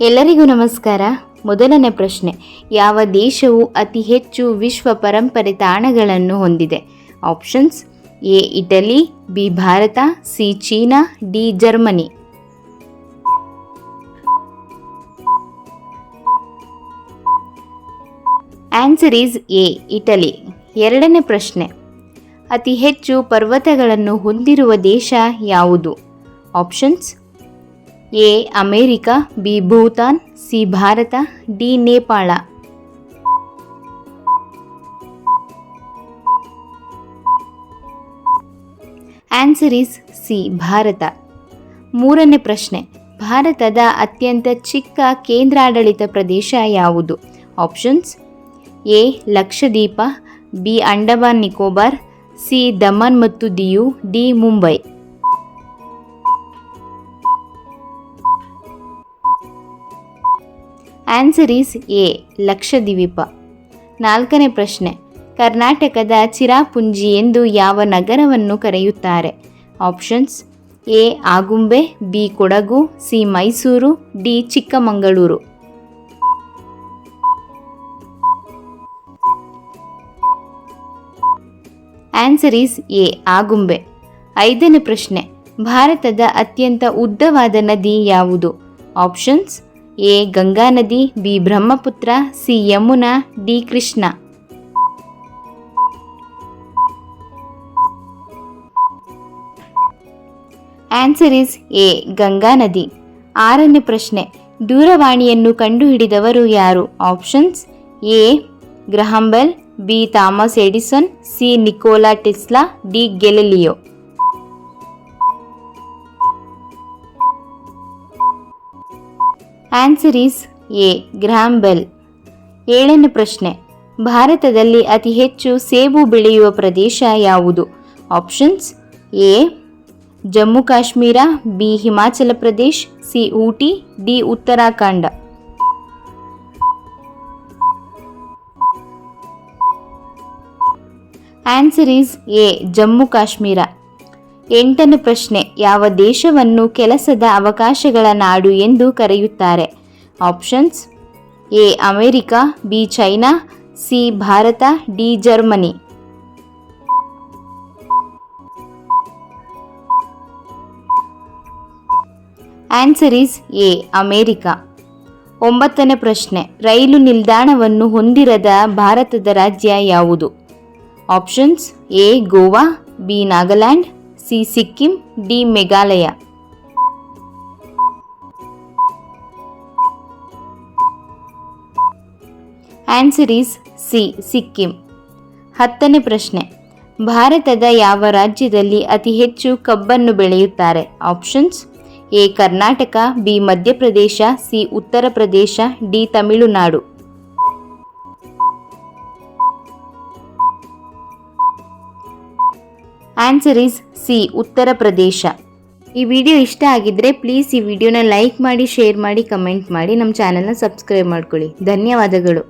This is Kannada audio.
ಎಲ್ಲರಿಗೂ ನಮಸ್ಕಾರ. ಮೊದಲನೇ ಪ್ರಶ್ನೆ, ಯಾವ ದೇಶವು ಅತಿ ಹೆಚ್ಚು ವಿಶ್ವ ಪರಂಪರೆ ತಾಣಗಳನ್ನು ಹೊಂದಿದೆ? Options, A, Italy, B, Bharat, C, China, D, Germany. Answer is A, Italy. ಎರಡನೇ ಪ್ರಶ್ನೆ, ಅತಿ ಹೆಚ್ಚು ಪರ್ವತಗಳನ್ನು ಹೊಂದಿರುವ ದೇಶ ಯಾವುದು? Options A, America, B, Bhutan, C, Bharat, D, Nepal. Answer is C, Bharat. ಮೂರನೇ ಪ್ರಶ್ನೆ. ಭಾರತದ ಅತ್ಯಂತ ಚಿಕ್ಕ ಕೇಂದ್ರಾಡಳಿತ ಪ್ರದೇಶ ಯಾವುದು? Options A, Lakshadweep, B, Andaman Nicobar, C, Daman ಮತ್ತು Diu D, Mumbai. Answer is A Lakshadweep ನಾಲ್ಕನೇ ಪ್ರಶ್ನೆ, ಕರ್ನಾಟಕದ ಚಿರಾಪುಂಜಿ ಎಂದು ಯಾವ ನಗರವನ್ನು ಕರೆಯುತ್ತಾರೆ? Options A Agumbe B Kodagu C Mysuru D Chikkamagaluru. Answer is A Agumbe. ಐದನೇ ಪ್ರಶ್ನೆ, ಭಾರತದ ಅತ್ಯಂತ ಉದ್ದವಾದ ನದಿ ಯಾವುದು? ಆಪ್ಷನ್ಸ್ ಎ ಗಂಗಾ ನದಿ B Brahmaputra, C Yamuna, D Krishna. Answer is A Ganga ನದಿ ಆರನೇ ಪ್ರಶ್ನೆ. ದೂರವಾಣಿಯನ್ನು ಕಂಡುಹಿಡಿದವರು ಯಾರು? Options A Graham Bell, B Thomas Edison, C Nikola Tesla, D Galileo. Answer is A Graham Bell ಏಳನೇ ಪ್ರಶ್ನೆ. ಭಾರತದಲ್ಲಿ ಅತಿ ಹೆಚ್ಚು ಸೇಬು ಬೆಳೆಯುವ ಪ್ರದೇಶ ಯಾವುದು? Options A Jammu Kashmir B Himachal Pradesh C Ooty D Uttarakhand. Answer is A Jammu Kashmir. ಎಂಟನೇ ಪ್ರಶ್ನೆ, ಯಾವ ದೇಶವನ್ನು ಕೆಲಸದ ಅವಕಾಶಗಳ ನಾಡು ಎಂದು ಕರೆಯುತ್ತಾರೆ? Options, A, America, B, China, C, Bharat, D, Germany. Answer is A, America. ಒಂಬತ್ತನೇ ಪ್ರಶ್ನೆ, ರೈಲು ನಿಲ್ದಾಣವನ್ನು ಹೊಂದಿರದ ಭಾರತದ ರಾಜ್ಯ ಯಾವುದು? Options, A, Goa, B, Nagaland C Sikkim, D Meghalaya. Answer is C, Sikkim. ಹತ್ತನೇ ಪ್ರಶ್ನೆ. ಭಾರತದ ಯಾವ ರಾಜ್ಯದಲ್ಲಿ ಅತಿ ಹೆಚ್ಚು ಕಬ್ಬನ್ನು ಬೆಳೆಯುತ್ತಾರೆ? Options. A, Karnataka, B, Madhya Pradesh, C, Uttar Pradesh, D, Tamil Nadu. Answer is C, Uttar Pradesh. ಈ ವಿಡಿಯೋ ಇಷ್ಟ ಆಗಿದ್ರೆ ಪ್ಲೀಸ್ ಈ ವಿಡಿಯೋನ ಲೈಕ್ ಮಾಡಿ ಶೇರ್ ಮಾಡಿ ಕಮೆಂಟ್ ಮಾಡಿ, ನಮ್ಮ ಚಾನಲ್ನ ಸಬ್ಸ್ಕ್ರೈಬ್ ಮಾಡ್ಕೊಳ್ಳಿ. ಧನ್ಯವಾದಗಳು.